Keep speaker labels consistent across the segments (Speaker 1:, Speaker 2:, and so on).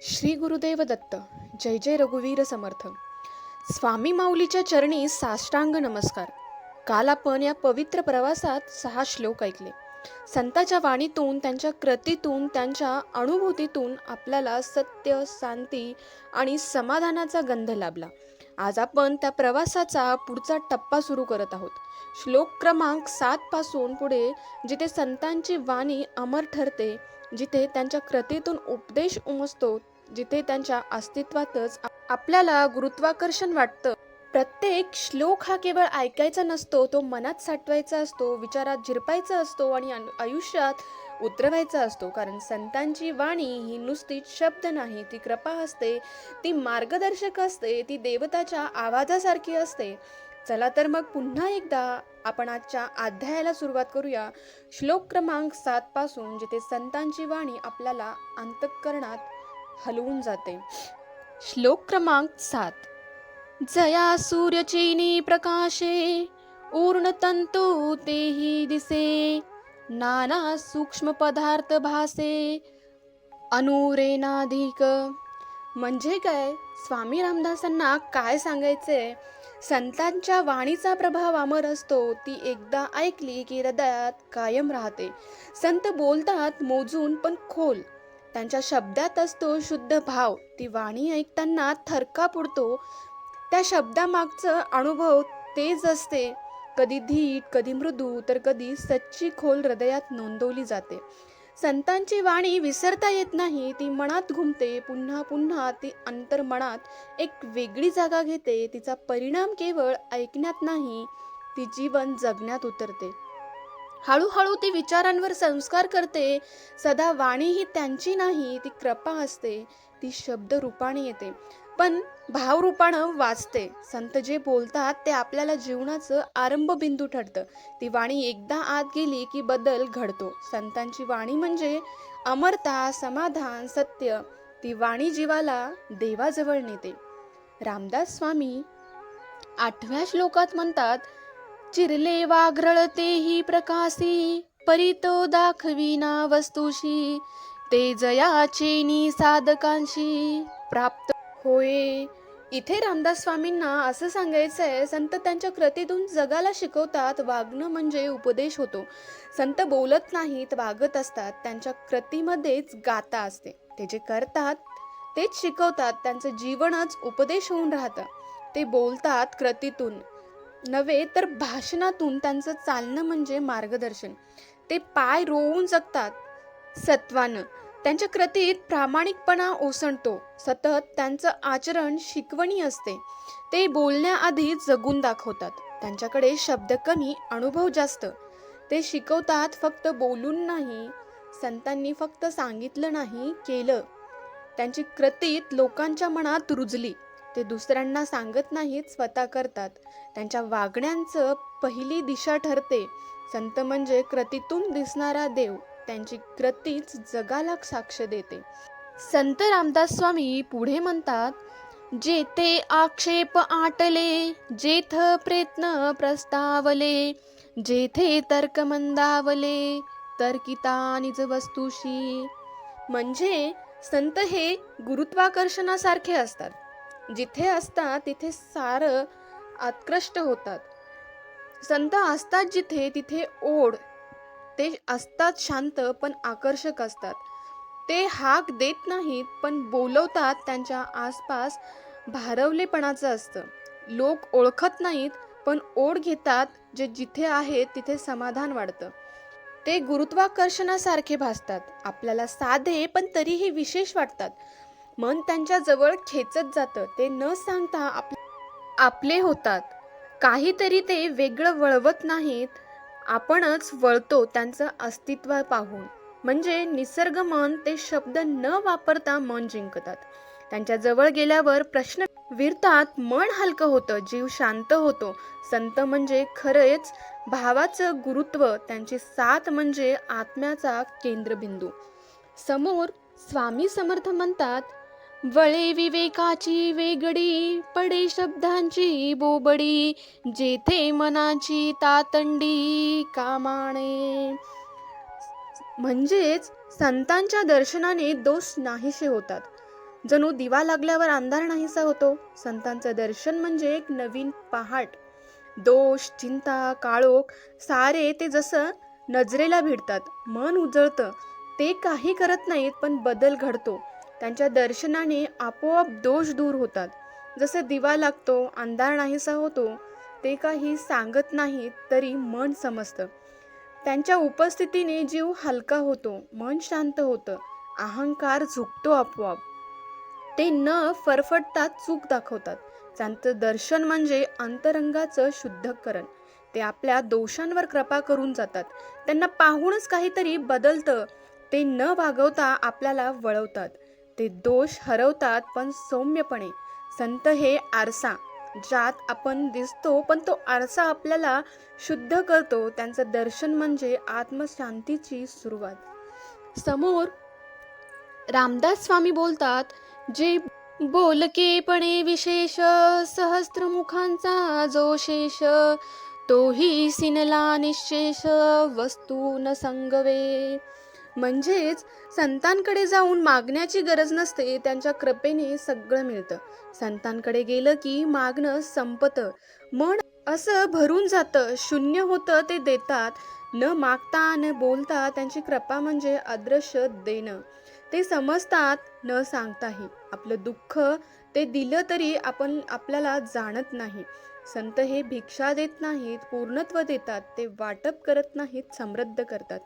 Speaker 1: श्री गुरुदेव दत्त. जय जय रघुवीर समर्थ. स्वामी माऊलीच्या चरणी साष्टांग नमस्कार. काल आपण या पवित्र प्रवासात सहा श्लोक ऐकले. संताच्या वाणीतून त्यांच्या कृतीतून त्यांच्या अनुभूतीतून आपल्याला सत्य शांती आणि समाधानाचा गंध लाभला. आज आपण त्या प्रवासाचा पुढचा टप्पा सुरू करत आहोत. श्लोक क्रमांक सात पासून पुढे जिथे संतांची वाणी अमर ठरते जिथे त्यांच्या कृतीतून उपदेश उमजतो जिथे त्यांच्या अस्तित्वातच आपल्याला गुरुत्वाकर्षण वाटतं. प्रत्येक श्लोक हा केवळ ऐकायचा नसतो तो मनात साठवायचा असतो विचारात झिरपायचा असतो आणि आयुष्यात उतरवायचा असतो. कारण संतांची वाणी ही नुसती शब्द नाही ती कृपा असते ती मार्गदर्शक असते ती देवताच्या आवाजासारखी असते. चला तर मग पुन्हा एकदा आपण आजच्या अध्यायाला सुरुवात करूया. श्लोक क्रमांक सात पासून जिथे संतांची वाणी आपल्याला अंतःकरणात हलवून जाते. श्लोक क्रमांक सात. जया सूर्यचिनी प्रकाशे ऊर्णतंतू तेही दिसे नाना सूक्ष्म पदार्थ भासे अनुरेनाधिक म्हणजे काय? स्वामी रामदासांना काय सांगायचंय? संतांच्या वाणीचा प्रभाव अमर असतो ती एकदा ऐकली की हृदयात कायम राहते. संत बोलतात मोजून पण खोल. त्यांच्या शब्दात असतो शुद्ध भाव. ती वाणी ऐकताना थरका पुरतो. त्या शब्दामागचं अनुभव तेज असते. कधी धीट कधी मृदू तर कधी सच्ची खोल हृदयात नोंदवली जाते. संतांची वाणी विसरता येत नाही ती मनात घुमते पुन्हा पुन्हा ती अंतर्मनात एक वेगळी जागा घेते तिचा परिणाम केवळ ऐकण्यात नाही ती जीवन जगण्यात उतरते. हळूहळू ती विचारांवर संस्कार करते सदा वाणी ही त्यांची नाही ती कृपा असते ती शब्द रूपाने येते. पण भावरूपानं वाचते. संत जे बोलतात ते आपल्याला जीवनाचं आरंभबिंदू ठरतं. ती वाणी एकदा आत गेली की बदल घडतो. संतांची वाणी म्हणजे अमरता समाधान सत्य. ती वाणी जीवाला देवाजवळ नेते. रामदास स्वामी आठव्या श्लोकात म्हणतात चिरले वाघ्रळतेही प्रकाशी परितो दाखविना वस्तुशी ते जयाचे साधकांशी प्राप्त होय इथे रामदास स्वामींना असं सांगायचं आहे संत त्यांच्या कृतीतून जगाला शिकवतात वागणं म्हणजे उपदेश होतो. संत बोलत नाहीत वागत असतात त्यांच्या कृतीमध्येच गाता असते. ते जे करतात तेच शिकवतात त्यांचं जीवनच उपदेश होऊन राहतं. ते बोलतात कृतीतून. नव्हे तर भाषणातून त्यांचं चालणं म्हणजे मार्गदर्शन. ते पाय रोवून जगतात सत्वानं. त्यांच्या कृतीत प्रामाणिकपणा ओसंडतो. सतत त्यांचं आचरण शिकवणी असते. ते बोलण्याआधी जगून दाखवतात. त्यांच्याकडे शब्द कमी अनुभव जास्त. ते शिकवतात फक्त बोलून नाही संतांनी फक्त सांगितलं नाही केलं. त्यांची कृतीत लोकांच्या मनात रुजली. ते दुसऱ्यांना सांगत नाहीत स्वतः करतात. त्यांच्या वागण्यांचं पहिली दिशा ठरते. संत म्हणजे कृतीतून दिसणारा देव. त्यांची कृतीच जगाला साक्ष देते. संत रामदास स्वामी पुढे म्हणतात जेथे आक्षेप आटले जेथ प्रयत्न प्रस्तावले जेथे तर्क मंदावले तर्किता निज वस्तुशी. म्हणजे संत हे गुरुत्वाकर्षणासारखे असतात. जिथे असतात तिथे सारं आकृष्ट होतात. संत असतात जिथे तिथे ओढ ते असतात शांत पण आकर्षक असतात. ते हाक देत नाहीत पण बोलवतात त्यांच्या आसपास भारवलेपणाचं असतं. लोक ओळखत नाहीत पण ओढ घेतात जे जिथे आहेत तिथे समाधान वाढतं. ते गुरुत्वाकर्षणासारखे भासतात. आपल्याला साधे पण तरीही विशेष वाटतात. मन त्यांच्या जवळ खेचत जातं. ते न सांगता आप आपले होतात. काहीतरी ते वेगळं वळवत नाहीत. आपणच वळतो त्यांचं अस्तित्व पाहून. म्हणजे निसर्ग मन ते शब्द न वापरता मन जिंकतात. त्यांच्या जवळ गेल्यावर प्रश्न विरतात मन हलकं होतं जीव शांत होतो. संत म्हणजे खरंच भावाचं गुरुत्व त्यांची साथ म्हणजे आत्म्याचा केंद्रबिंदू. समोर स्वामी समर्थ म्हणतात वळे विवेकाची वेगडी पडे शब्दांची बोबडी जेथे मनाची तातंडी कामाणे. म्हणजेच संतांच्या दर्शनाने दोष नाहीसे होतात. जणू दिवा लागल्यावर अंधार नाहीसा होतो. संतांचं दर्शन म्हणजे एक नवीन पहाट. दोष चिंता काळोख सारे ते जसं नजरेला भिडतात मन उजळतं ते काही करत नाहीत पण बदल घडतो. त्यांच्या दर्शनाने आपोआप दोष दूर होतात. जसं दिवा लागतो अंधार नाहीसा होतो ते काही सांगत नाहीत तरी मन समजतं. त्यांच्या उपस्थितीने जीव हलका होतो मन शांत होतं अहंकार झुकतो आपोआप. ते न फरफटता चूक दाखवतात. त्यांचं दर्शन म्हणजे अंतरंगाचं शुद्धकरण. ते आपल्या दोषांवर कृपा करून जातात. त्यांना पाहूनच काहीतरी बदलतं. ते न वागवता आपल्याला वळवतात. ते दोष हरवतात पण सौम्यपणे. संत हे आरसा ज्यात आपण दिसतो पण तो आरसा आपल्याला शुद्ध करतो. त्यांचं दर्शन म्हणजे आत्मशांतीची सुरुवात. समोर रामदास स्वामी बोलतात जे बोलकेपणे विशेष सहस्त्रमुखांचा जो शेष तोही सिनला निशेष वस्तू न संगवे. म्हणजेच संतांकडे जाऊन मागण्याची गरज नसते त्यांच्या कृपेने सगळं मिळतं. संतांकडे गेलं की मागणं संपतं. मन असं भरून जातं शून्य होतं ते देतात. न मागता न बोलता त्यांची कृपा म्हणजे अदृश्य देणं. ते समजतात न सांगताही. आपलं दुःख ते दिलं तरी आपण आपल्याला जाणत नाही. संत हे भिक्षा देत नाहीत पूर्णत्व देतात ते वाटप करत नाहीत समृद्ध करतात.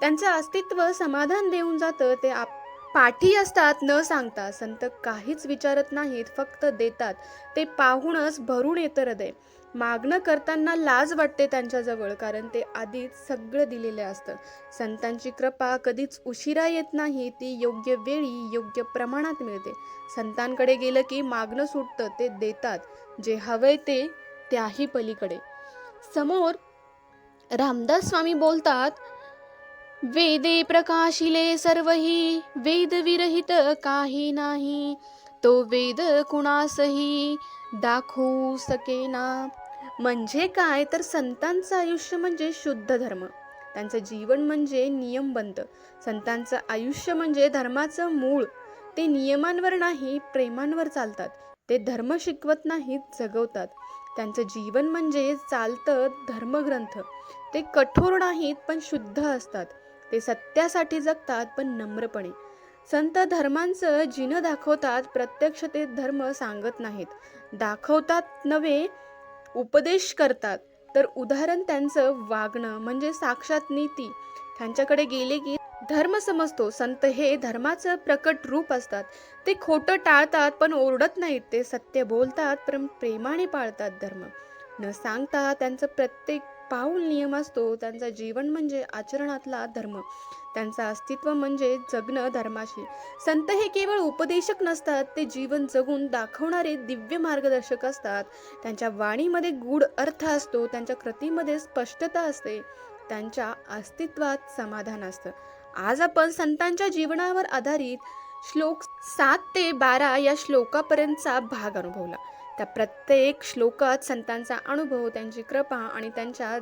Speaker 1: त्यांचं अस्तित्व समाधान देऊन जातं ते आप पाठी असतात न सांगता. संत काहीच विचारत नाहीत फक्त देतात. ते पाहूनच भरून येतं हृदय. मागणं करताना लाज वाटते त्यांच्याजवळ कारण ते आधीच सगळं दिलेलं असतं. संतांची कृपा कधीच उशिरा येत नाही ती योग्य वेळी योग्य प्रमाणात मिळते. संतांकडे गेलं की मागणं सुटतं ते देतात. जे हवंय ते त्याही पलीकडे. समोर रामदास स्वामी बोलतात वेदे प्रकाशिले सर्वही वेद विरहित काही नाही. तो वेद कुणासही दाखवू सकेना. म्हणजे काय? तर संतांचं आयुष्य म्हणजे शुद्ध धर्म. त्यांचं जीवन म्हणजे नियमबंद संतांचं आयुष्य म्हणजे धर्माचं मूळ. ते नियमांवर नाही प्रेमांवर चालतात. ते धर्म शिकवत नाहीत जगवतात. त्यांचं जीवन म्हणजे चालतं धर्मग्रंथ. ते कठोर नाहीत पण शुद्ध असतात. ते सत्यासाठी जगतात पण नम्रपणे. संत धर्मांचं जिनं दाखवतात प्रत्यक्ष ते धर्म सांगत नाहीत. दाखवतात नव्हे उपदेश करतात. तर उदाहरण त्यांचं वागणं म्हणजे साक्षात नीती. त्यांच्याकडे गेले की धर्म समजतो. संत हे धर्माचं प्रकट रूप असतात. ते खोटं टाळतात पण ओरडत नाहीत. ते सत्य बोलतात पण प्रेमाने पाळतात धर्म. न सांगता त्यांचं प्रत्येक पाऊल नियम असतो त्यांचा जीवन म्हणजे आचरणातला धर्म. त्यांचं अस्तित्व म्हणजे जगणं धर्माशी. संत हे केवळ उपदेशक नसतात ते जीवन जगून दाखवणारे दिव्य मार्गदर्शक असतात. त्यांच्या वाणीमध्ये गूढ अर्थ असतो त्यांच्या कृतीमध्ये स्पष्टता असते त्यांच्या अस्तित्वात समाधान असतं. आज आपण संतांच्या जीवनावर आधारित श्लोक सात ते बारा या श्लोकापर्यंतचा भाग अनुभवला. त्या प्रत्येक श्लोकात संतांचा अनुभव त्यांची कृपा आणि त्यांच्या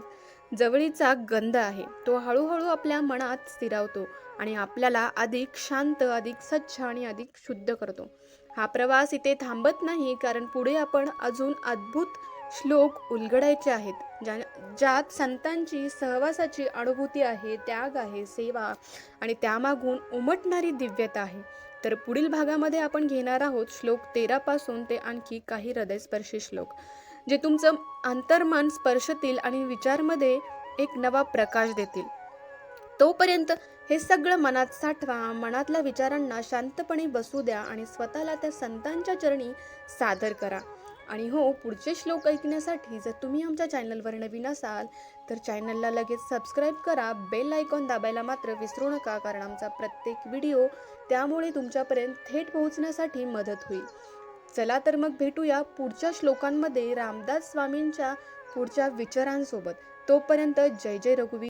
Speaker 1: जवळीचा गंध आहे. तो हळूहळू आपल्या मनात स्थिरावतो आणि आपल्याला अधिक शांत अधिक स्वच्छ आणि अधिक शुद्ध करतो. हा प्रवास इथे थांबत नाही कारण पुढे आपण अजून अद्भुत श्लोक उलगडायचे आहेत. ज्या ज्यात संतांची सहवासाची अनुभूती आहे त्याग आहे सेवा आणि त्यामागून उमटणारी दिव्यता आहे. तर पुढील भागामध्ये आपण घेणार आहोत श्लोक तेरापासून ते आणखी काही हृदयस्पर्शी श्लोक जे तुमचं अंतर्मन स्पर्शतील आणि विचारमध्ये एक नवा प्रकाश देतील. तोपर्यंत हे सगळं मनात साठवा मनातल्या विचारांना शांतपणे बसू द्या आणि स्वतःला त्या संतांच्या चरणी सादर करा. आणि हो पुढचे श्लोक ऐकण्यासाठी जर तुम्ही आमच्या चॅनलवर नवीन असाल तर चॅनलला लगेच सबस्क्राईब करा बेल आयकॉन दाबायला मात्र विसरू नका कारण आमचा प्रत्येक व्हिडिओ त्यामुळे तुमच्यापर्यंत थेट पोहोचण्यासाठी मदत होईल. चला तर मग भेटूया पुढच्या श्लोकांमध्ये रामदास स्वामींच्या पुढच्या विचारांसोबत. तोपर्यंत जय जय रघुवीर.